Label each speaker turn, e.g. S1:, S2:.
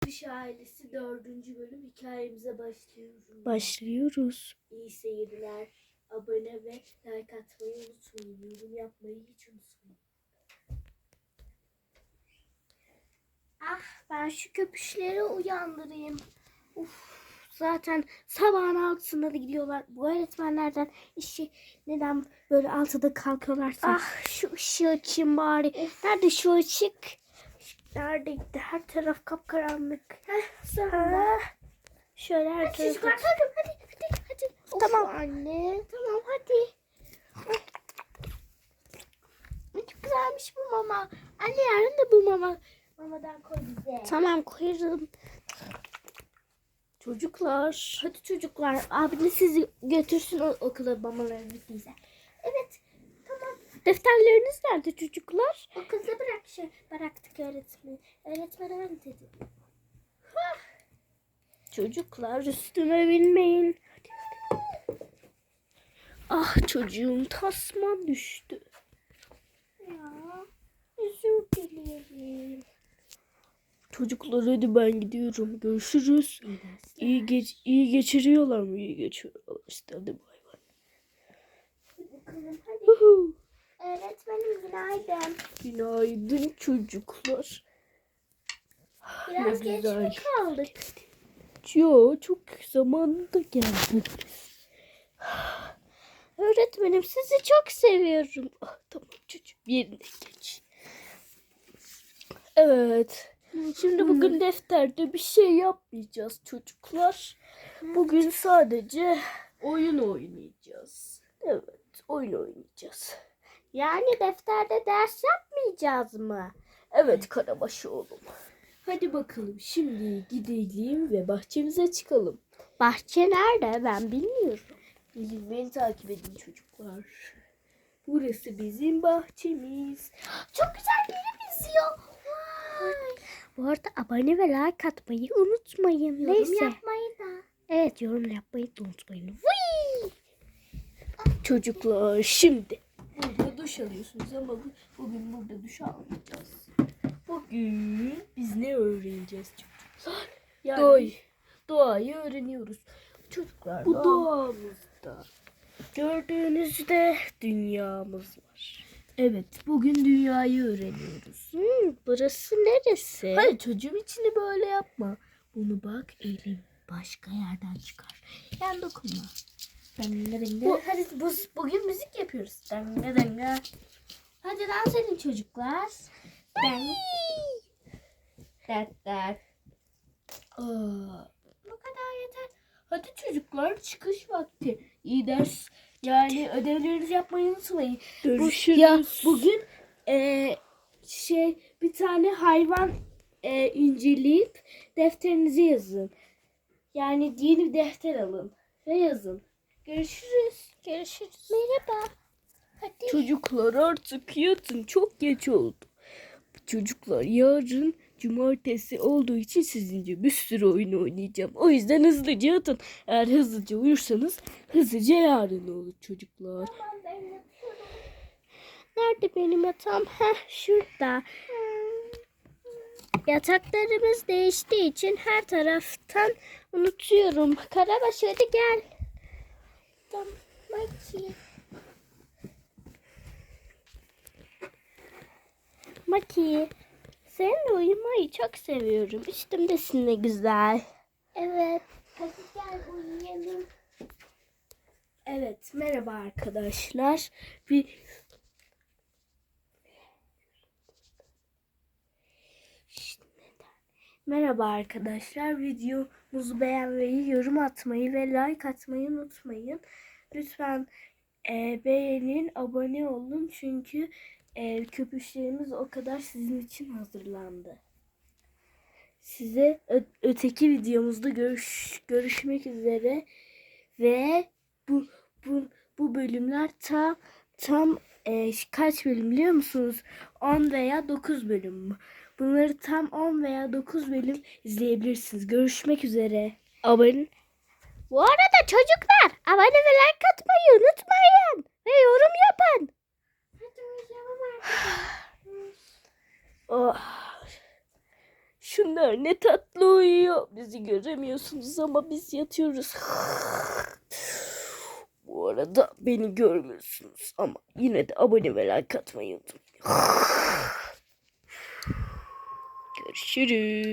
S1: Kış ailesi dördüncü bölüm hikayemize başlıyoruz.
S2: Başlıyoruz.
S1: İyi seyirler. Abone ve like atmayı unutmayın. Yorum yapmayı hiç unutmayın. Ah ben şu köpüşleri uyandırayım. Uf, zaten sabahın altısında da gidiyorlar. Bu öğretmenlerden işi neden böyle altıda kalkıyorlarsa. Ah şu ışığı açayım bari. Nerede şu ışık? Neredeydi? Her taraf kapkaranlık. Heh, ha. Şöyle her taraf. Çocuklar hadi hadi hadi. hadi. tamam anne. Tamam hadi. Çok güzelmiş bu mama. Anne yarın da bu mama. Mamadan koy bize.
S2: Tamam koyarım. Çocuklar.
S1: Hadi çocuklar. Abiniz sizi götürsün okula mamalarını bize.
S2: Defterleriniz nerede çocuklar?
S1: Okulda bırak şey. Bıraktık öğretmeni. Öğretmen öyle dedi.
S2: Çocuklar üstüme binmeyin. Ah çocuğum tasma düştü.
S1: Ya. Özür dilerim.
S2: Çocuklar hadi ben gidiyorum. Görüşürüz. İyi geç iyi geçiriyorlar mı? İyi geçiyorlar. İşte hadi bay bay.
S1: Bakalım hadi. Öğretmenim günaydın.
S2: Günaydın çocuklar.
S1: Biraz
S2: Ne
S1: geç mi
S2: güzel.
S1: kaldık?
S2: Yo çok zamanında geldim. Öğretmenim sizi çok seviyorum. Ah, tamam çocuğum yerine geç. Evet. Şimdi bugün defterde bir şey yapmayacağız çocuklar. Bugün sadece oyun oynayacağız. Evet oyun oynayacağız.
S1: Yani defterde ders yapmayacağız mı?
S2: Evet Karabaşı oğlum. Hadi bakalım şimdi gidelim ve bahçemize çıkalım.
S1: Bahçe nerede? Ben bilmiyorum.
S2: Beni takip edin çocuklar. Burası bizim bahçemiz.
S1: Çok güzel benziyor. Vay. Bu arada abone ve like atmayı unutmayın.
S2: Yorum
S1: Neyse.
S2: yapmayı
S1: da. Evet yorum yapmayı da unutmayın.
S2: Çocuklar şimdi. Duş alıyorsunuz ama bu- bugün burada duş almayacağız. Bugün biz ne öğreneceğiz çocuklar? Yani
S1: Doğayı.
S2: doğayı öğreniyoruz. Çocuklar bu doğamızda gördüğünüzde dünyamız var. Evet bugün dünyayı öğreniyoruz.
S1: Hmm, burası neresi?
S2: Hayır çocuğum içini böyle yapma. Bunu bak elim başka yerden çıkar. Yani dokunma.
S1: Bu, hadi bu, bugün müzik yapıyoruz. Denge denge. Hadi dans edin çocuklar. Ben. Dert Bu kadar yeter.
S2: hadi çocuklar çıkış vakti. İyi ders. Yani ödevlerinizi yapmayı unutmayın. Bu- ya bugün e, şey bir tane hayvan e, inceleyip defterinizi yazın. Yani yeni bir defter alın ve yazın. Görüşürüz.
S1: Görüşürüz. Merhaba. Hadi.
S2: Çocuklar artık yatın. Çok geç oldu. Çocuklar yarın cumartesi olduğu için sizince bir sürü oyun oynayacağım. O yüzden hızlıca yatın. Eğer hızlıca uyursanız hızlıca yarın olur çocuklar.
S1: Tamam, ben yapıyorum. Nerede benim yatağım? Heh şurada. Yataklarımız değiştiği için her taraftan unutuyorum. Karabaş hadi gel. Tamam. Maki. Maki. Seninle uyumayı çok seviyorum. Üstümdesin ne güzel. Evet. Hadi gel uyuyalım.
S2: Evet merhaba arkadaşlar. Bir Şşt, neden? Merhaba arkadaşlar. Videomuzu beğenmeyi, yorum atmayı ve like atmayı unutmayın. Lütfen e, beğenin, abone olun çünkü e, köpüşlerimiz o kadar sizin için hazırlandı. Size öteki videomuzda görüş görüşmek üzere ve bu bu bu bölümler tam tam e, kaç bölüm biliyor musunuz? 10 veya 9 bölüm? Bunları tam 10 veya 9 bölüm izleyebilirsiniz. Görüşmek üzere. Abone
S1: Bu arada çocuklar abone ve like atmayı unutmayın. Ve yorum yapın.
S2: Oh. Şunlar ne tatlı uyuyor. Bizi göremiyorsunuz ama biz yatıyoruz. Bu arada beni görmüyorsunuz ama yine de abone ve like atmayı unutmayın. Görüşürüz.